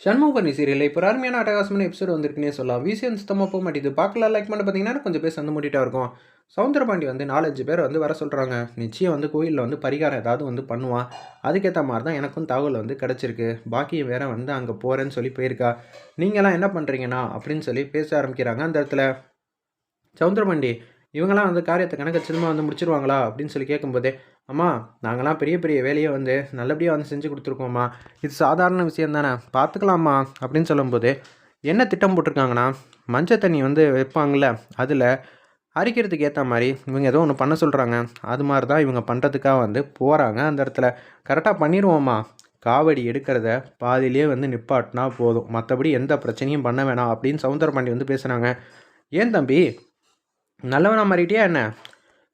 சண்முகபரணி serial இப்போ அருமையான அட்டகாசமான எபிசோட் வந்திருக்குன்னே சொல்லலாம். விசியன் சுத்தமாக போக மாட்டேது. பார்க்கலாம். லைக் பண்ண பார்த்தீங்கன்னா கொஞ்சம் பேர் சந்து மூட்டிட்டா இருக்கும். சவுந்தரபாண்டி வந்து நாலஞ்சு பேர் வந்து வர சொல்கிறாங்க நிச்சயம் வந்து கோயிலில் வந்து பரிகாரம் ஏதாவது வந்து பண்ணுவான். அதுக்கேற்ற மாதிரி தான் எனக்கும் தகவல் வந்து கிடச்சிருக்கு. பாக்கியம் வேற வந்து அங்கே போகிறேன்னு சொல்லி போயிருக்கா. நீங்களாம் என்ன பண்ணுறீங்கண்ணா அப்படின்னு சொல்லி பேச ஆரம்பிக்கிறாங்க அந்த இடத்துல. சவுந்தரபாண்டி இவங்களாம் அந்த காரியத்தை கணக்கு சின்னமாக வந்து முடிச்சிருவாங்களா அப்படின்னு சொல்லி கேட்கும்போதே அம்மா நாங்களாம் பெரிய பெரிய வேலையை வந்து நல்லபடியாக வந்து செஞ்சு கொடுத்துருக்கோம்மா. இது சாதாரண விஷயம் தானே. பார்த்துக்கலாம்மா. அப்படின்னு சொல்லும்போது என்ன திட்டம் போட்டிருக்காங்கன்னா மஞ்சள் தண்ணி வந்து வைப்பாங்கள்ல அதில் அரிக்கிறதுக்கு ஏற்ற மாதிரி இவங்க ஏதோ ஒன்று பண்ண சொல்கிறாங்க அது மாதிரி தான் இவங்க பண்ணுறதுக்காக வந்து போகிறாங்க அந்த இடத்துல. கரெக்டாக பண்ணிடுவோம்மா காவடி எடுக்கிறத பாதியிலே வந்து நிப்பாட்டினா போதும். மற்றபடி எந்த பிரச்சனையும் பண்ண வேணாம் அப்படின்னு சவுந்தரபாண்டி வந்து பேசுகிறாங்க ஏன் தம்பி? நல்லவனாக மாறிட்டியா என்ன?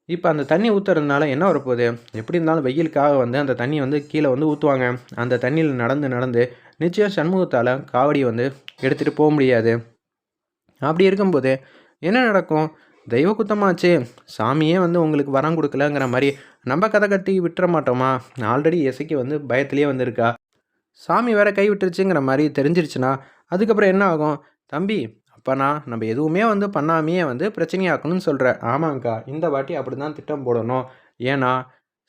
இப்போ அந்த தண்ணி ஊற்றுறதுனால என்ன வரப்போகுது? எப்படி இருந்தாலும் வெயிலுக்காக வந்து அந்த தண்ணி வந்து கீழே வந்து ஊற்றுவாங்க அந்த தண்ணியில் நடந்து நடந்து நிச்சயம் சண்முகத்தால் காவடி வந்து எடுத்துகிட்டு போக முடியாது. அப்படி இருக்கும்போது என்ன நடக்கும்? தெய்வ குத்தமாச்சு. சாமியே வந்து உங்களுக்கு வரம் கொடுக்கலங்கிற மாதிரி நம்ம கதை கட்டி விட்டுற மாட்டோமா? ஆல்ரெடி இசைக்கு வந்து பயத்திலே வந்திருக்கா. சாமி வேற கை விட்டுருச்சுங்கிற மாதிரி தெரிஞ்சிருச்சுன்னா அதுக்கப்புறம் என்ன ஆகும்? தம்பி அப்போனா நம்ம எதுவுமே வந்து பண்ணாமையே வந்து பிரச்சனையாக்கணும்னு சொல்கிற ஆமாங்க்கா இந்த வாட்டி அப்படி தான் திட்டம் போடணும். ஏன்னா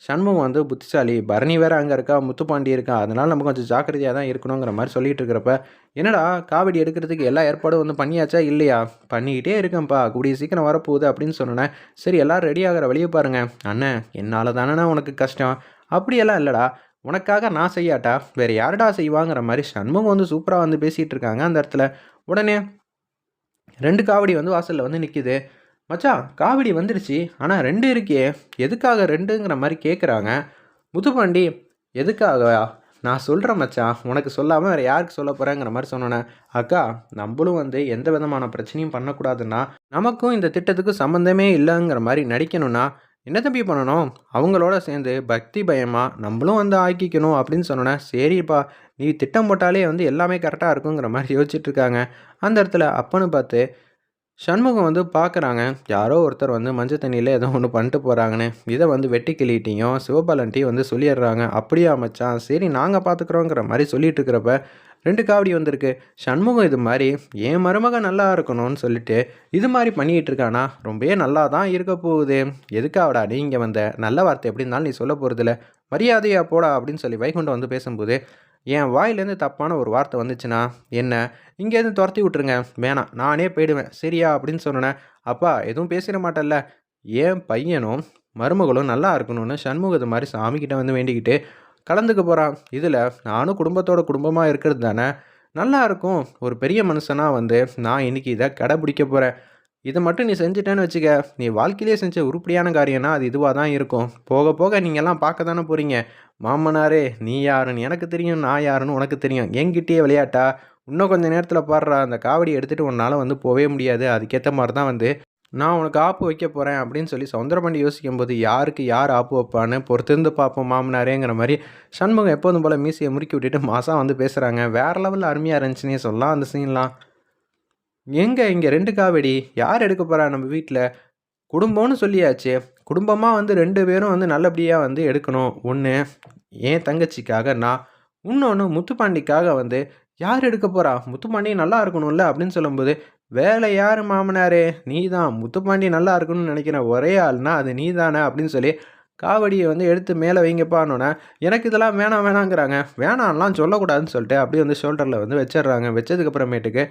சண்முகம் வந்து புத்திசாலி பரணி வேற அங்கே இருக்கா முத்துப்பாண்டி இருக்கா அதனால் நம்ம கொஞ்சம் ஜாக்கிரதையாக தான் இருக்கணுங்கிற மாதிரி சொல்லிட்டு இருக்கிறப்ப என்னடா காவடி எடுக்கிறதுக்கு எல்லா ஏற்பாடும் வந்து பண்ணியாச்சா இல்லையா? பண்ணிக்கிட்டே இருக்கேன்ப்பா கூடிய சீக்கிரம் வரப்போகுது அப்படின்னு சொன்னேன் சரி எல்லாம் ரெடி ஆகிற வழியை பாருங்கள் அண்ணன் என்னால் தானே உனக்கு கஷ்டம். அப்படியெல்லாம் இல்லைடா உனக்காக நான் செய்யாட்டா? வேறு யாருடா செய்வாங்கிற மாதிரி சண்முகம் வந்து சூப்பராக வந்து பேசிகிட்டு இருக்காங்க அந்த இடத்துல. உடனே ரெண்டு காவடி வந்து வாசலில் வந்து நிற்கிது மச்சான் காவடி வந்துருச்சு. ஆனால் ரெண்டு இருக்கே. எதுக்காக ரெண்டுங்கிற மாதிரி கேட்குறாங்க முத்துப்பாண்டி எதுக்காக நான் சொல்கிறேன் மச்சான் உனக்கு சொல்லாமல் வேறு யாருக்கு சொல்ல போகிறேங்கிற மாதிரி சொன்னேன். அக்கா நம்மளும் வந்து எந்த விதமான பிரச்சனையும் பண்ணக்கூடாதுன்னா நமக்கும் இந்த திட்டத்துக்கு சம்மந்தமே இல்லைங்கிற மாதிரி நடிக்கணும்னா என்ன தம்பி பண்ணணும்? அவங்களோட சேர்ந்து பக்தி பயமாக நம்மளும் வந்து ஆக்கிக்கணும் அப்படின்னு சொன்னோன்னே சரிப்பா நீ திட்டம் போட்டாலே வந்து எல்லாமே கரெக்டாக இருக்குங்கிற மாதிரி யோசிச்சுட்ருக்காங்க அந்த இடத்துல அப்பன்னு பார்த்து சண்முகம் வந்து பார்க்குறாங்க யாரோ ஒருத்தர் வந்து மஞ்சள் தண்ணியில் ஏதோ ஒன்று பண்ணிட்டு போகிறாங்கன்னு இதை வந்து வெட்டி கிளிட்டையும் டீ வந்து சொல்லிடுறாங்க. அப்படியா மச்சான் சரி நாங்கள் பார்த்துக்குறோங்கிற மாதிரி சொல்லிட்டு இருக்கிறப்ப ரெண்டு காவடி வந்திருக்கு. சண்முகம் இது மாதிரி என் மருமக நல்லா இருக்கணும்னு சொல்லிட்டு இது மாதிரி பண்ணிகிட்டு இருக்கானா? ரொம்பவே நல்லா தான் இருக்க போகுது. எதுக்காவடா நீ இங்கே வந்த? நல்ல வார்த்தை எப்படி இருந்தாலும் நீ சொல்ல போகிறதில்ல மரியாதையா போடா அப்படின்னு சொல்லி வைகுண்டம் வந்து பேசும்போது என் வாயிலேருந்து தப்பான ஒரு வார்த்தை வந்துச்சுன்னா என்ன? இங்கேருந்து துரத்தி விட்ருங்க வேணாம் நானே போயிடுவேன். சரியா? அப்படின்னு சொன்னேன் அப்பா எதுவும் பேசிட மாட்டேன்ல என் பையனும் மருமகளும் நல்லா இருக்கணும்னு சண்முகத்தை மாதிரி சாமிக்கிட்ட வந்து வேண்டிக்கிட்டு கலந்துக்க போகிறான் இதில் நானும் குடும்பத்தோட குடும்பமாக இருக்கிறது தானே? நல்லா இருக்கும். ஒரு பெரிய மனுஷனாக வந்து நான் இன்னைக்கு இதை கடைப்பிடிக்க போகிறேன் இதை மட்டும் நீ செஞ்சுட்டேன்னு வச்சுக்க நீ வாழ்க்கையிலே செஞ்ச உருப்படியான காரியம்னா அது இதுவாக தான் இருக்கும். போக போக நீங்கள்லாம் பார்க்க தானே போகிறீங்க மாமனாரே நீ யாருன்னு எனக்கு தெரியும் நான் யாருன்னு உனக்கு தெரியும். என்கிட்டயே விளையாட்டா? இன்னும் கொஞ்சம் நேரத்தில் பாடுறா அந்த காவடி எடுத்துகிட்டு உன்னால் வந்து போகவே முடியாது. அதுக்கேற்ற மாதிரி தான் வந்து நான் உனக்கு ஆப்பு வைக்க போகிறேன் அப்படின்னு சொல்லி சவுந்தரபாண்டி யோசிக்கும் போது யாருக்கு யார் ஆப்பு வைப்பான்னு பொறுத்திருந்து பார்ப்போம் மாமனாரேங்கிற மாதிரி சண்முகம் எப்போதும் போல் மீசியை முறுக்கி விட்டுட்டு மாதம் வந்து பேசுகிறாங்க வேறு லெவலில் அருமையாக இருந்துச்சுன்னே சொல்லலாம் அந்த சீன்லாம் எங்கே இங்கே ரெண்டு காவடி? யார் எடுக்க போகிறா நம்ம வீட்டில் குடும்பம்னு சொல்லியாச்சு. குடும்பமாக வந்து ரெண்டு பேரும் வந்து நல்லபடியாக வந்து எடுக்கணும். ஒன்று என் தங்கச்சிக்காக நான். இன்னொன்று முத்துப்பாண்டிக்காக வந்து யார் எடுக்க போகிறா முத்துப்பாண்டி நல்லா இருக்கணும்ல அப்படின்னு சொல்லும்போது வேலை யார் மாமனாரே? நீ தான் முத்துப்பாண்டி நல்லா இருக்கணும்னு நினைக்கிற ஒரே ஆள்னா அது நீ தானே அப்படின்னு சொல்லி காவடியை வந்து எடுத்து மேலே வைங்கப்பானோன்னே எனக்கு இதெல்லாம் வேணாம் வேணாங்கிறாங்க. வேணாம்லாம் சொல்லக்கூடாதுன்னு சொல்லிட்டு அப்படியே வந்து ஷோல்டரில் வந்து வச்சிடுறாங்க. வச்சதுக்கப்புறமேட்டுக்கு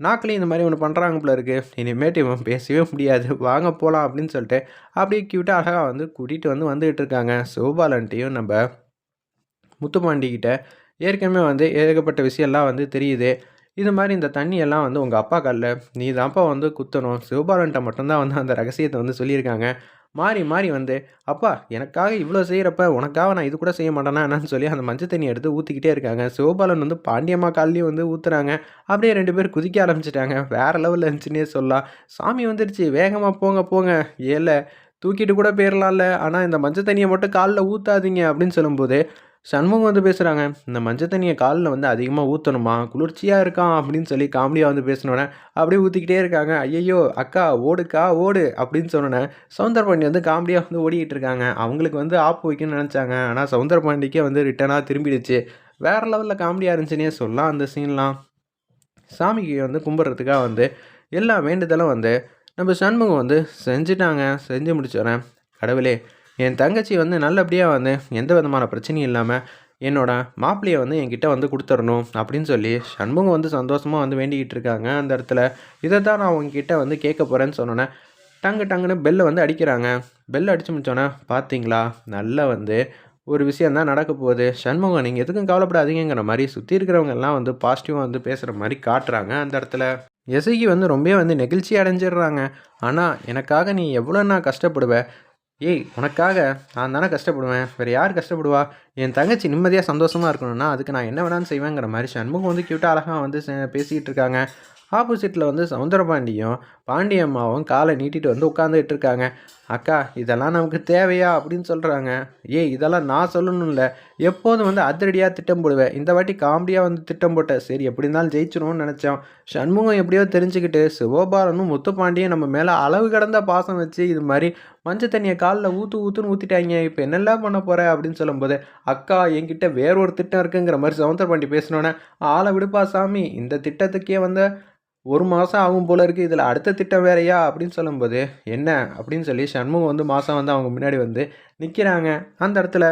நாக்கிலையும் இந்த மாதிரி ஒன்று பண்ணுறாங்க போல இருக்குது இனிமேட்டு இவன் பேசவே முடியாது. வாங்க போகலாம் அப்படின்னு சொல்லிட்டு அப்படியே கியூட்டாக அழகாக வந்து கூட்டிகிட்டு வந்து வந்துகிட்டு இருக்காங்க. சிவபாலன்ட்டையும் நம்ம முத்துப்பாண்டிக்கிட்ட ஏற்கனவே வந்து ஏகப்பட்ட விஷயம்லாம் வந்து தெரியுது. இது மாதிரி இந்த தண்ணியெல்லாம் வந்து உங்கள் அப்பா காலில் நீ தான்ப்பா வந்து குத்தணும். சிவபாலன்ட்ட மட்டும்தான் வந்து அந்த ரகசியத்தை வந்து சொல்லியிருக்காங்க. மாறி மாறி வந்து அப்பா எனக்காக இவ்வளோ செய்கிறப்ப உனக்காக நான் இது கூட செய்ய மாட்டேனா? என்னன்னு சொல்லி அந்த மஞ்சள் தண்ணி எடுத்து ஊற்றிக்கிட்டே இருக்காங்க. சிவபாலன் வந்து பாண்டியம்மா கால்லையும் வந்து ஊற்றுறாங்க அப்படியே ரெண்டு பேர் குதிக்க ஆரம்பிச்சிட்டாங்க. வேறு லெவலில் இருந்துச்சுன்னே சொல்லலாம். சாமி வந்துருச்சு. வேகமாக போங்க போங்க. ஏல தூக்கிட்டு கூட போயிடலாம்ல ஆனால் இந்த மஞ்சள் தண்ணியை மட்டும் காலில் ஊற்றாதீங்க அப்படின்னு சொல்லும்போது சண்முகம் வந்து பேசுகிறாங்க இந்த மஞ்சள் தண்ணியை காலில் வந்து அதிகமாக ஊற்றணுமா குளிர்ச்சியாக இருக்கான் அப்படின்னு சொல்லி காமெடியாக வந்து பேசினோன்னே அப்படியே ஊற்றிக்கிட்டே இருக்காங்க. ஐயையோ அக்கா ஓடுக்கா ஓடு அப்படின்னு சொன்னோன்னே சவுந்தரபாண்டி வந்து காமெடியாக வந்து ஓடிக்கிட்டு இருக்காங்க. அவங்களுக்கு வந்து ஆப்பு வைக்கணும்னு நினச்சாங்க. ஆனால் சவுந்தரபாண்டிக்கே வந்து ரிட்டனாக திரும்பிடுச்சு. வேறு லெவலில் காமெடியாக இருந்துச்சுன்னே சொல்லலாம் அந்த சீன்லாம். சாமிக்கு வந்து கும்பிட்றதுக்காக வந்து எல்லா வேண்டுதலும் வந்து நம்ம சண்முகம் வந்து செஞ்சுட்டாங்க. செஞ்சு முடிச்சிடறேன் கடவுளே என் தங்கச்சி வந்து நல்லபடியாக வந்து எந்த விதமான பிரச்சனையும் இல்லாமல் என்னோட மாப்பிள்ளையை வந்து என்கிட்ட வந்து கொடுத்துடணும் அப்படின்னு சொல்லி சண்முகம் வந்து சந்தோஷமாக வந்து வேண்டிக்கிட்டு இருக்காங்க. அந்த இடத்துல இதை தான் நான் உங்ககிட்ட வந்து கேட்க போகிறேன்னு சொன்னோன்னே டங்கு டங்குன்னு பெல்லை வந்து அடிக்கிறாங்க. பெல் அடித்து முடிச்சோன்னே பார்த்தீங்களா நல்லா வந்து ஒரு விஷயம் தான் நடக்க போகுது. சண்முகம் நீங்கள் எதுக்கும் கவலைப்படாதீங்கிற மாதிரி சுற்றி இருக்கிறவங்க எல்லாம் வந்து பாசிட்டிவாக வந்து பேசுகிற மாதிரி காட்டுறாங்க அந்த இடத்துல. எசைக்கு வந்து ரொம்ப வந்து நெகிழ்ச்சி அடைஞ்சிடுறாங்க. ஆனால் எனக்காக நீ எவ்வளோ நான் கஷ்டப்படுவேன் ஏய் உனக்காக நான் தானே கஷ்டப்படுவேன். வேறு யார் கஷ்டப்படுவா? என் தங்கச்சி நிம்மதியாக சந்தோஷமாக இருக்கணும்னா அதுக்கு நான் என்ன வேணாலும் செய்வேங்கிற மாதிரி சண்முகம் வந்து க்யூட்டாக அழகாக வந்து பேசிகிட்டு பேசிக்கிட்டு இருக்காங்க. ஆப்போசிட்டில் வந்து சவுந்தரபாண்டியும் பாண்டியம்மாவும் காலை நீட்டிட்டு வந்து உட்காந்துட்டு இருக்காங்க. அக்கா இதெல்லாம் நமக்கு தேவையா அப்படின்னு சொல்கிறாங்க ஏய் இதெல்லாம் நான் சொல்லணும்ல. எப்போதும் வந்து அதிரடியாக திட்டம் போடுவேன். இந்த வாட்டி காமெடியாக வந்து திட்டம் போட்டேன். சரி எப்படி இருந்தாலும் ஜெயிச்சிருவோம்னு நினச்சோம். சண்முகம் எப்படியோ தெரிஞ்சுக்கிட்டு சிவபாலனும் முத்துப்பாண்டியும் நம்ம மேலே அளவு கடந்த பாசம் வச்சு இது மாதிரி மஞ்சள் தண்ணியை காலில் ஊற்று ஊற்றுன்னு ஊற்றிட்டாங்க இப்போ என்னெல்லாம் பண்ண போகிற அப்படின்னு சொல்லும்போது அக்கா என்கிட்ட வேறொரு திட்டம் இருக்குங்கிற மாதிரி சவுந்தரபாண்டி பேசினோன்னே ஆளை விடுப்பா சாமி இந்த திட்டத்துக்கே வந்து ஒரு மாதம் ஆகும் போல இருக்குது இதில் அடுத்த திட்டம் வேறையா? அப்படின்னு சொல்லும்போது என்ன? அப்படின்னு சொல்லி சண்முகம் வந்து மாதம் வந்து அவங்க முன்னாடி வந்து நிற்கிறாங்க அந்த இடத்துல